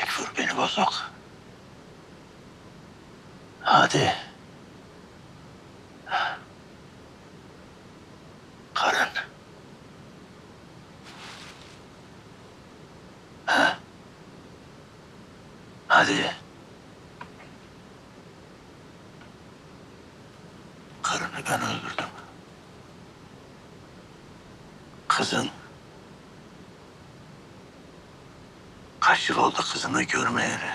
vur beni bozok. Hadi. Karın. Ha? Hadi. Karını ben öldürdüm. Kızın kaç yıl oldu kızını görmeyeli?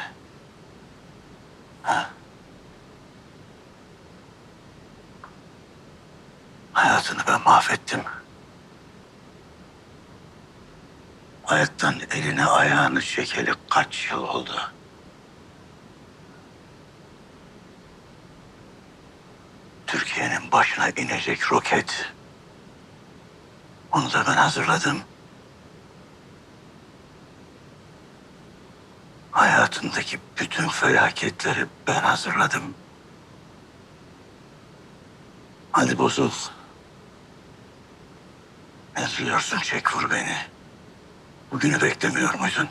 Ha? Hayatını ben mahvettim. Hayattan elini ayağını çekeli kaç yıl oldu? Türkiye'nin başına inecek roket. Onu da ben hazırladım. Hayatındaki bütün felaketleri ben hazırladım. Hadi bozul. Ne duruyorsun çek vur beni. Bugünü beklemiyor muydun?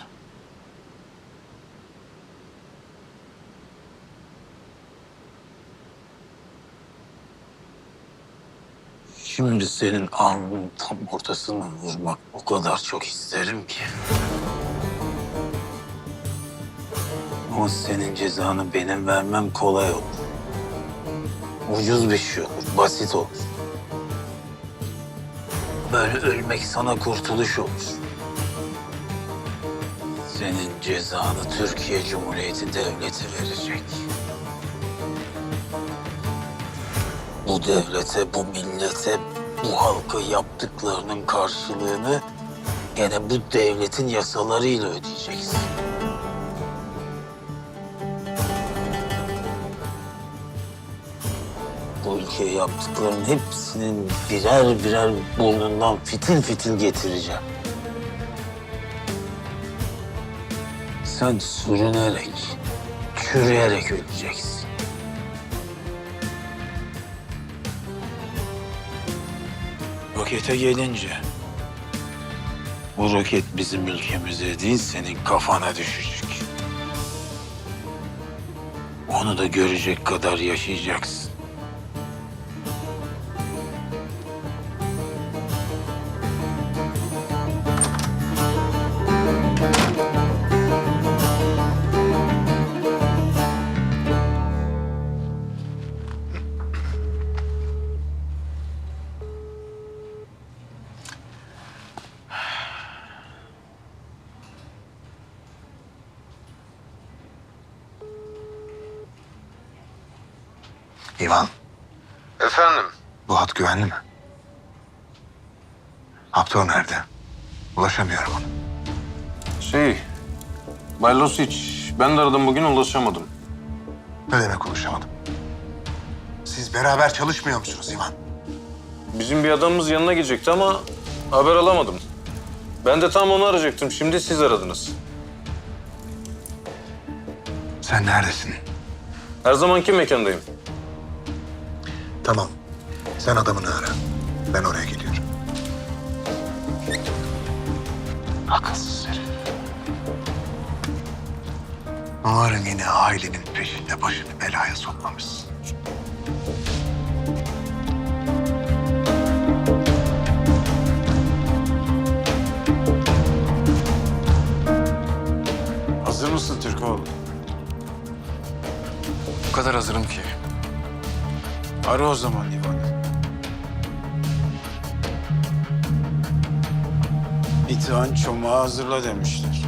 Şimdi senin alnının tam ortasına vurmak o kadar çok isterim ki. Ama senin cezanı benim vermem kolay olur. Ucuz bir şey olur, basit olur. Böyle ölmek sana kurtuluş olur. Senin cezanı Türkiye Cumhuriyeti devleti verecek. Bu devlete, bu millete, bu halka yaptıklarının karşılığını gene bu devletin yasalarıyla ödeyeceksin. Bu ülkeye yaptıkların hepsinin birer birer burnundan fitil fitil getireceğim. Sen sürünerek, çürüyerek öleceksin. Rokete gelince... Bu roket bizim ülkemize değil, senin kafana düşecek. Onu da görecek kadar yaşayacaksın. İvan, Efendim? bu hat güvenli mi? Haptor nerede? Ulaşamıyorum ona. Şey, Bay Losic, ben de aradım bugün ulaşamadım. Ne demek ulaşamadım? Siz beraber çalışmıyor musunuz İvan? Bizim bir adamımız yanına gelecekti ama haber alamadım. Ben de tam onu arayacaktım. Şimdi siz aradınız. Sen neredesin? Her zamanki mekandayım. Tamam. Sen adamını ara. Ben oraya gidiyorum. Akılsız herif. Umarım yine ailenin peşinde başını belaya sokmamışsın. Hazır mısın Türkoğlu? O kadar hazırım ki. Ara o zaman İvan'ı. İtihan çomağı hazırla demişler.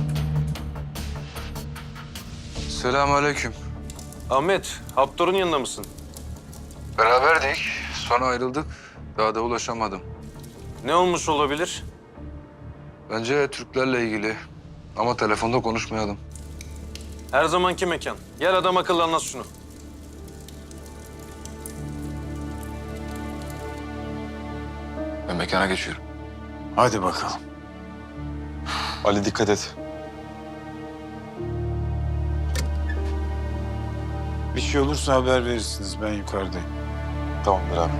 Selamünaleyküm. Ahmet, Haptor'un yanında mısın? Beraberdik. Sonra ayrıldık. Daha da ulaşamadım. Ne olmuş olabilir? Bence Türklerle ilgili. Ama telefonda konuşmayalım. Her zamanki mekan. Gel adam akıllı anlat şunu. Mekana geçiyorum. Hadi bakalım. Ali dikkat et. Bir şey olursa haber verirsiniz. Ben yukarıdayım. Tamamdır abi.